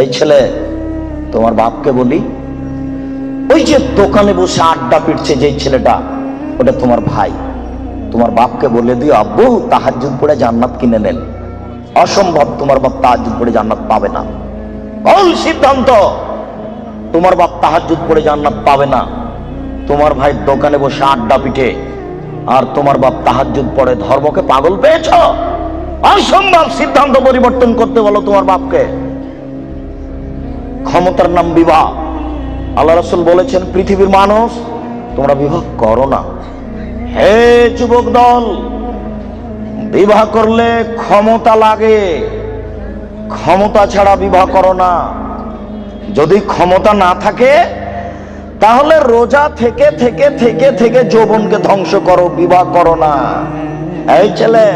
এই ছেলে, তোমার বাপকে বলি, ওই যে দোকানে বসে আড্ডা পিটছে যে ছেলেটা, ওটা তোমার ভাই। তোমার বাপকে বলে দিও, আব্বু তাহাজুদ পড়ে জান্নাত কিনে নেন। অসম্ভব, তোমার বাপ তাহাজুদ পড়ে জান্নাত পাবে না। ভুল সিদ্ধান্ত, তোমার বাপ তাহাজুদ পড়ে জান্নাত পাবে না। তোমার ভাই দোকানে বসে আড্ডা পিঠে আর তোমার বাপ তাহাজুদ পড়ে ধর্মকে পাগল পেয়েছ? অসম্ভব সিদ্ধান্ত পরিবর্তন করতে বলো তোমার বাপকে। ক্ষমতার নাম বিবাহ। আল্লাহ রসুল বলেছেন, পৃথিবীর মানুষ, তোমরা বিবাহ করো না। হে যুবক দল, বিবাহ করলে ক্ষমতা লাগে। ক্ষমতা ছাড়া বিবাহ করো না। যদি ক্ষমতা না থাকে, তাহলে রোজা থেকে থেকে থেকে থেকে যৌবনকে ধ্বংস করো, বিবাহ করো না। এই ছেলে,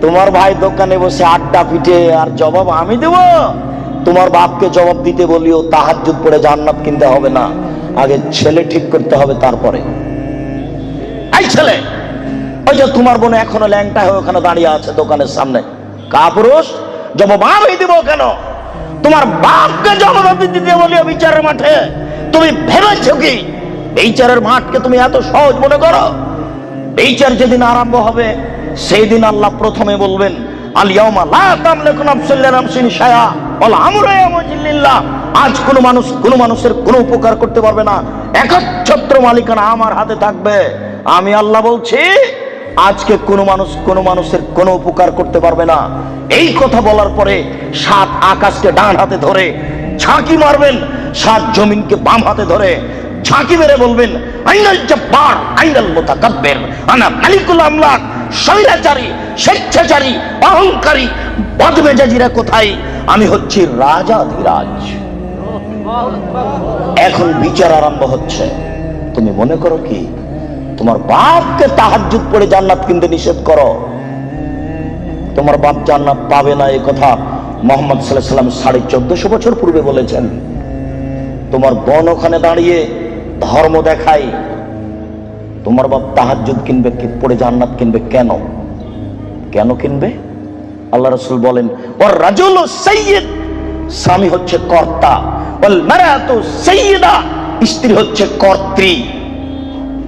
তোমার ভাই দোকানে বসে আড্ডা পিটে, আর জবাব আমি দেব? তোমার বাপকে জবাব দিতে বলিও, তাহাজ্জুদ পড়ে জান্নাত কিনতে হবে না। আগে ছেলে ঠিক করতে হবে, তারপরে। এই ছেলে, ওই যে তোমার বোন এখনও ল্যাংটা হয়ে ওখানে দাঁড়িয়ে আছে দোকানের সামনে। কাপুরুষ, জবাব দিব কেন? তোমার বাপকে জবাব দিতে বলিও বিচারের মাঠে। তুমি ভেবেছো কি? বিচারের মাঠকে তুমি এত সহজ মনে করো? বিচার যেদিন আরম্ভ হবে, সেই দিন আল্লাহ প্রথমে বলবেন আলিয়াউমা লা তামলিকু নাফসুন লিনাফসিন শায়া আজ কোন মানুষ, কোন মানুষের কোনো উপকার করতে পারবে না। একচ্ছত্র মালিকানা আমার হাতে থাকবে। আমি আল্লাহ বলছি, আজকে কোনো মানুষ, কোনো মানুষের কোনো উপকার করতে পারবে না। এই কথা বলার পরে সাত আকাশকে ডান হাতে ধরে ঝাঁকি মারবেন, সাত জমিনকে বাম হাতে ধরে ঝাঁকি মেরে বলবেন, আইনাল জব্বার, আইনাল মুতাকাব্বির, আনা মালিকুল আমলাক, স্বৈরাচারী, স্বেচ্ছাচারী, অহংকারী, বদমেজাজিরা কোথায়? আমি হচ্ছি রাজাধিরাজ এখন বিচার আরম্ভ হচ্ছে। তুমি মনে করো কি? তোমার বাপকে তাহাজ্জুদ পড়ে জান্নাত কিনতে নিষেধ করো। তোমার বাপ জান্নাত পাবে না এই কথা মোহাম্মদ সাল্লাম সাড়ে চোদ্দশো বছর পূর্বে বলেছেন। তোমার বোন ওখানে দাঁড়িয়ে ধর্ম দেখাই তোমার বাপ তাহাজ্জুদ কিনবে পড়ে জান্নাত কিনবে কেন? কেন কিনবে? আল্লাহ রসুল বলেন রাজুল সৈয়দ স্বামী হচ্ছে কর্তা। স্ত্রী হচ্ছে কর্ত্রী।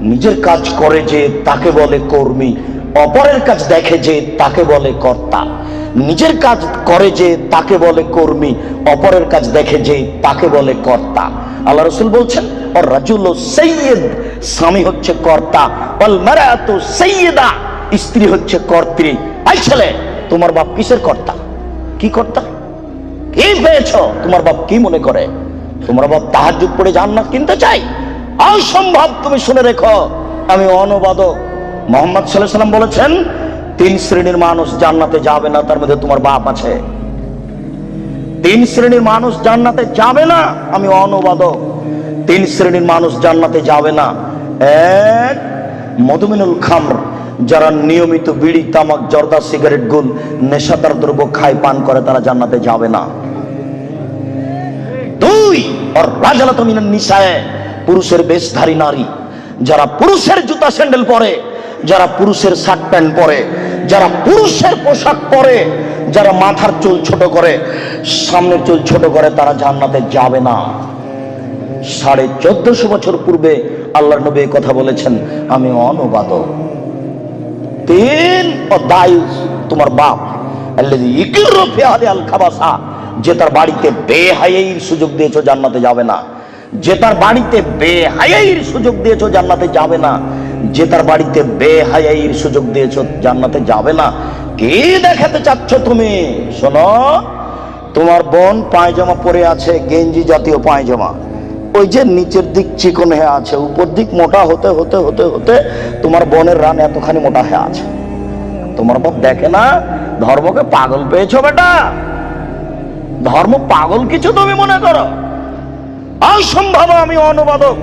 নিজের কাজ করে যে তাকে বলে কর্মী, অপরের কাজ দেখে যে তাকে বলে কর্তা। নিজের কাজ করে যে তাকে বলে কর্মী, অপরের কাজ দেখে যে তাকে বলে কর্তা। আল্লাহ রসুল বলছেন ওর রাজুল সৈয়দ স্বামী হচ্ছে কর্তা। অল মারাতু সৈয়দা স্ত্রী হচ্ছে কর্ত্রী। আই ছেলে! তোমার বাপ কিসের কর্তা? কি কর্তা? কি পেয়েছ তোমার বাপ কি মনে করে? তোমার বাপ তাহাজুদ পড়ে জান্নাত কিনতে চাই অসম্ভব, তুমি শুনে রেখো। আমি অনুবাদক। মোহাম্মদ সাল্লাম বলেছেন, তিন শ্রেণির মানুষ জান্নাতে যাবে না, তার মধ্যে তোমার বাপ আছে। তিন শ্রেণির মানুষ জান্নাতে যাবে না, আমি অনুবাদক। তিন শ্রেণির মানুষ জান্নাতে যাবে না। এক, মধুমিনুল খামর। যারা নিয়মিত বিড়ি, তামাক, জর্দা, সিগারেট, গুল, নেশাদার দ্রব্য খায়, পান করে, তারা জান্নাতে যাবে না। দুই, আর রাজালা মিনান নিশায় পুরুষের বেশধারী নারী। যারা পুরুষের জুতা স্যান্ডেল পরে, যারা পুরুষের শার্ট প্যান্ট পরে, যারা পুরুষের পোশাক পরে, যারা মাথার চুল ছোট করে, সামনের চুল ছোট করে, তারা জান্নাতে যাবে না। সাড়ে চোদ্দশো বছর পূর্বে আল্লাহ নবী কথা বলেছেন, আমি অনুবাদক। তিন ও দায়ুস তোমার বাপ। যে তার বাড়িতে বেহায়াইর সুযোগ দিয়েছ জান্নাতে যাবে না। যে তার বাড়িতে বেহায়াইর সুযোগ দিয়েছ জান্নাতে যাবে না। যে তার বাড়িতে বেহায়াইর সুযোগ দিয়েছ জান্নাতে যাবে না। কি দেখাতে চাচ্ছ তুমি? শোনো, তোমার বোন পায়জামা পরে আছে, গেঞ্জি জাতীয় পায়জামা। ওই যে নিচের দিক চিকন হয়ে আছে, উপর দিক মোটা হতে হতে হতে হতে তোমার বনের রান এতখানি মোটা হয়ে আছে। তোমার বাপ দেখে না, ধর্মকে পাগল পেয়েছ বেটা? ধর্ম পাগল কিছু তুমি মনে করো? অসম্ভব আমি অনুবাদক।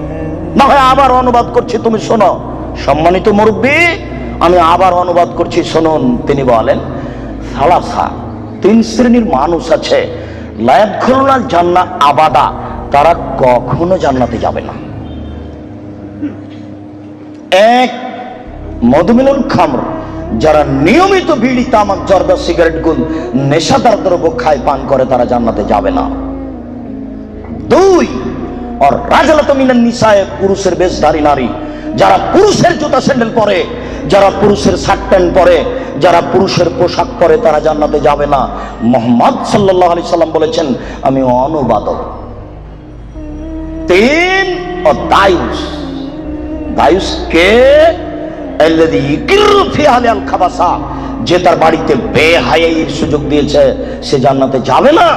না হয় আবার অনুবাদ করছি, তুমি শোনো। সম্মানিত মুরব্বী, আমি আবার অনুবাদ করছি, শুনুন, তিনি বলেন, সালাসা, তিন শ্রেণির মানুষ আছে লায়াত খুলনাল জান্না আবাদা তারা কখনো জান্নাতে যাবে না। এক, মধুমিলন খামর, যারা নিয়মিত বিড়ি, তামাক, জর্দা, সিগারেট গুল নেশাদার দ্রব্য খায়, পান করে, তারা জান্নাতে যাবে না। দুই আর রাজালত মিনান নিসায়, পুরুষের বেশধারী নারী, যারা পুরুষের জুতা স্যান্ডেল পরে, যারা পুরুষের শার্ট প্যান্ট পরে, যারা পুরুষের পোশাক পরে, তারা জান্নাতে যাবে না। মোহাম্মদ সাল্লাহ আলি সাল্লাম বলেছেন, আমি অনুবাদক। তিন ও দায়ুস দায়ুস কে? খাবাসা যে তার বাড়িতে বেহায়াইয়ের সুযোগ দিয়েছে, সে জান্নাতে যাবে না।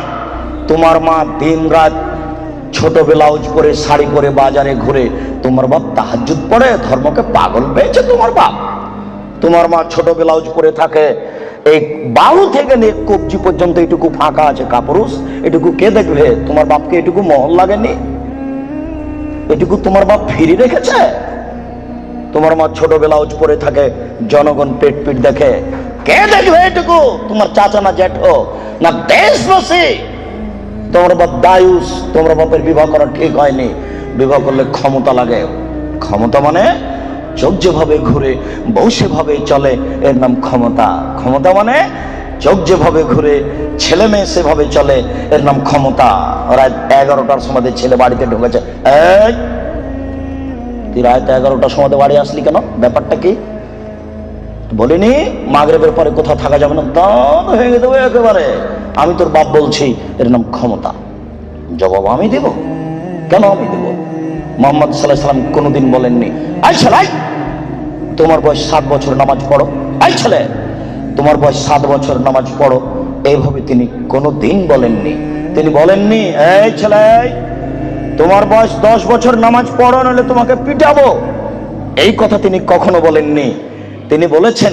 তোমার মা দিন রাত ছোট ব্লাউজ পরে, শাড়ি পরে, বাজারে ঘুরে, তোমার বাপ তাহাজ্জুদ পড়ে, ধর্মকে পাগল পেয়েছে তোমার বাপ। তোমার মা ছোট ব্লাউজ পরে থাকে, এই বাহু থেকে নিয়ে কবজি পর্যন্ত এটুকু ফাঁকা আছে কাপুরুষ, এটুকু কে দেখবে? তোমার বাপকে এটুকু মহল লাগেনি? এটুকু তোমার বাপ ফিরে রেখেছে? তোমার মা ছোট ব্লাউজ পরে থাকে, জনগণ পেট পিট দেখে। কে দেখবে এটুকু? তোমার চাচা না জ্যাঠো, না দেশবাসী? তোমার বাপ দায়ুস, তোমার বাপের বিবাহ করা ঠিক হয়নি। বিবাহ করলে ক্ষমতা লাগে। ক্ষমতা মানে চোখ যেভাবে ঘুরে, বউ সেভাবে চলে, এর নাম ক্ষমতা। ক্ষমতা মানে চোখ যেভাবে ঘুরে, ছেলে মেয়ে সেভাবে চলে, এর নাম ক্ষমতা। রাত এগারোটার সময় ছেলে বাড়িতে ঢুকেছে। তুই রাত এগারোটার সময় বাড়ি আসলি কেন? ব্যাপারটা কি? বলিনি, মাগরেবের পরে কোথাও থাকা যাবে না? দান হয়ে দেবো একেবারে। আমি তোর বাপ বলছি, এর নাম ক্ষমতা। জবাব আমি দেব। কেন আমি দেব? মোহাম্মদ সাল্লাহ সাল্লাম কোনোদিন বলেননি আই ছেলাই তোমার বয়স সাত বছর নামাজ পড়ো। আই ছেলে, তোমার বয়স সাত বছর নামাজ পড়ো। এইভাবে তিনি কোনো দিন বলেননি। তিনি বলেননি, এই ছেলে, তোমার বয়স দশ বছর নামাজ পড়ো, নাহলে তোমাকে পিটাবো। এই কথা তিনি কখনো বলেননি। তিনি বলেছেন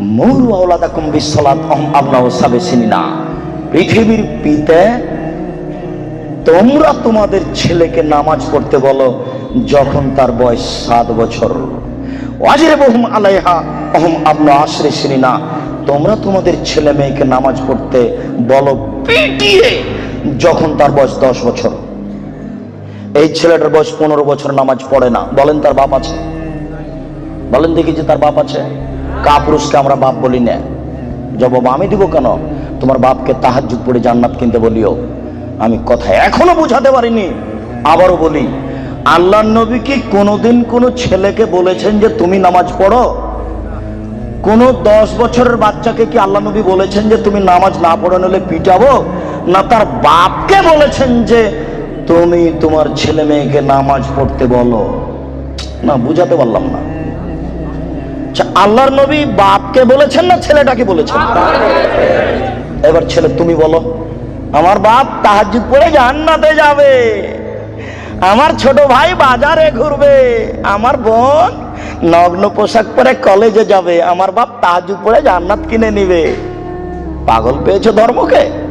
মৌরু আওলাদাকুম বিশ্বলাত আল্লাহ সাবে না পৃথিবীর পিতে তোমরা তোমাদের ছেলেকে নামাজ পড়তে বলো যখন তার বয়স সাত বছর। ওয়াজিরে বহুম আলাইহা অহম আবনা আশ্রে না তোমরা তোমাদের ছেলে মেয়েকে নামাজ পড়তে বলো পিটিয়ে। যখন তার বয়স দশ বছর, এই ছেলেটার বয়স পনেরো বছর নামাজ পড়ে না। বলেন তার বাপ আছে? বলেন দেখি যে তার বাপ আছে। কাপুরুষকে আমরা বাপ বলি না। জবাব, আমি দিব কেন? তোমার বাপকে তাহাজ্জুদ পড়ে জান্নাত কিনতে বলিও। আমি কথা এখনও বুঝাতে পারিনি। আবারও বলি আল্লাহ নবী কি কোনোদিন কোনো ছেলেকে বলেছেন যে তুমি নামাজ পড়ো? কোন দশ বছরের বাচ্চাকে কি আল্লাহ নবী বলেছেন যে তুমি নামাজ না পড়ে নিলে পিটাবো? না তার বাপকে বলেছেন যে তুমি তোমার ছেলে মেয়েকে নামাজ পড়তে বলো। না বুঝাতে পারলাম না। আচ্ছা, আল্লাহর নবী বাপকে বলেছেন না ছেলেটাকে বলেছেন? এবার ছেলে তুমি বলো আমার বাপ তাহাজুদ পড়ে জান্নাতে যাবে। আমার ছোট ভাই বাজারে ঘুরবে। আমার বোন নগ্ন পোশাক পরে কলেজে যাবে। আমার বাপ তাজু পরে জান্নাত কিনে নিবে। পাগল পেয়েছ ধর্মকে?